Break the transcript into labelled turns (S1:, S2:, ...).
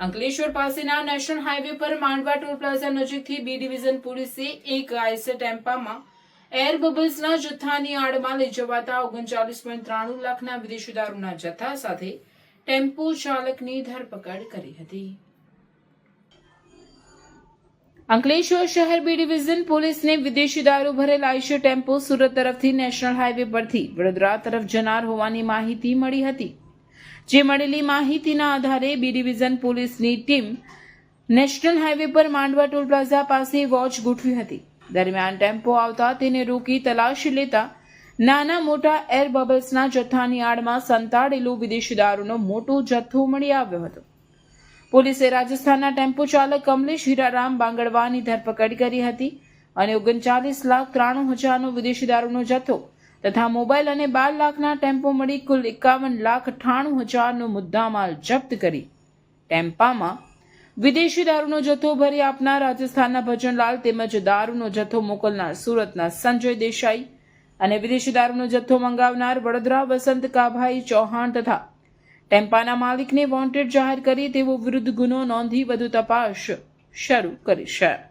S1: અંકલેશ્વર પાસેના national highway પર Mandva toll plaza નજીકથી બી ડિવિઝન પોલીસે એક આઈસર ટેમ્પામાં એર બબલ્સના જથ્થાની આડમાં લઈ જવાતા ઓગણચાલીસ પોઈન્ટ ત્રાણું લાખના વિદેશી દારૂના જથ્થા સાથે ટેમ્પો ચાલકની ધરપકડ કરી હતી. અંકલેશ્વર શહેર બી ડિવિઝન પોલીસને વિદેશી દારૂ ભરેલ આઈશર ટેમ્પો સુરત તરફથી નેશનલ હાઈવે પરથી વડોદરા તરફ જનાર હોવાની માહિતી મળી હતી. જે મળેલી માહિતીના આધારે બી ડિવિઝન પોલીસની ટીમ નેશનલ હાઈવે પર માંડવા ટોલ પ્લાઝા પાસે વોચ ગોઠવી હતી. દરમિયાન ટેમ્પો આવતા તેને રોકી તલાશી લેતા નાના મોટા એર બબલ્સના જથ્થાની આડમાં સંતાડેલો વિદેશી દારૂનો મોટો જથ્થો મળી આવ્યો હતો. પોલીસે રાજસ્થાનના ટેમ્પો ચાલક કમલેશ હીરારામ બાંગડવાની ધરપકડ કરી હતી અને ઓગણચાલીસ લાખ ત્રાણું હજારનો વિદેશી દારૂનો જથ્થો તથા મોબાઈલ અને બાર લાખના ટેમ્પો મળી કુલ એકાવન લાખ અઠાણું હજારનો મુદ્દામાલ જપ્ત કરી. ટેમ્પામાં વિદેશી દારૂનો જથ્થો ભરી આપનાર રાજસ્થાનના ભજનલાલ તેમજ દારૂનો જથ્થો મોકલનાર સુરતના સંજય દેસાઈ અને વિદેશી દારૂનો જથ્થો મંગાવનાર વડોદરા વસંત કાભાઈ ચૌહાણ તથા ટેમ્પાના માલિકને વોન્ટેડ જાહેર કરી તેવો વિરુદ્ધ ગુનો નોંધી વધુ તપાસ શરૂ કરી છે.